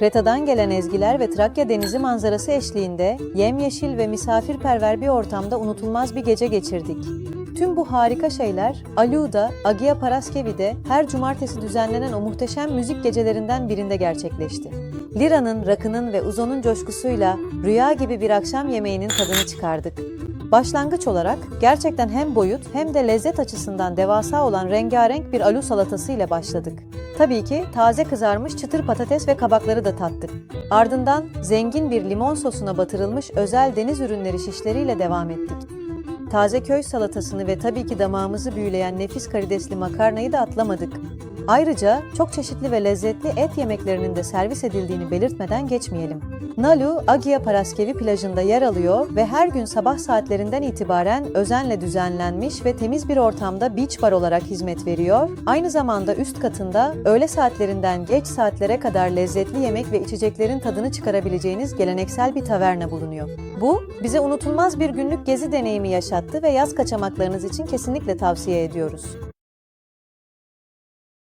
Kreta'dan gelen ezgiler ve Trakya denizi manzarası eşliğinde yemyeşil ve misafirperver bir ortamda unutulmaz bir gece geçirdik. Tüm bu harika şeyler Aluda, Agia Paraskevi'de her cumartesi düzenlenen o muhteşem müzik gecelerinden birinde gerçekleşti. Lira'nın, rakının ve uzonun coşkusuyla rüya gibi bir akşam yemeğinin tadını çıkardık. Başlangıç olarak gerçekten hem boyut hem de lezzet açısından devasa olan rengarenk bir alu salatası ile başladık. Tabii ki taze kızarmış çıtır patates ve kabakları da tattık. Ardından zengin bir limon sosuna batırılmış özel deniz ürünleri şişleriyle devam ettik. Taze köy salatasını ve tabii ki damağımızı büyüleyen nefis karidesli makarnayı da atlamadık. Ayrıca çok çeşitli ve lezzetli et yemeklerinin de servis edildiğini belirtmeden geçmeyelim. Nalu, Agia Paraskevi plajında yer alıyor ve her gün sabah saatlerinden itibaren özenle düzenlenmiş ve temiz bir ortamda beach bar olarak hizmet veriyor. Aynı zamanda üst katında öğle saatlerinden geç saatlere kadar lezzetli yemek ve içeceklerin tadını çıkarabileceğiniz geleneksel bir taverna bulunuyor. Bu, bize unutulmaz bir günlük gezi deneyimi yaşattı ve yaz kaçamaklarınız için kesinlikle tavsiye ediyoruz.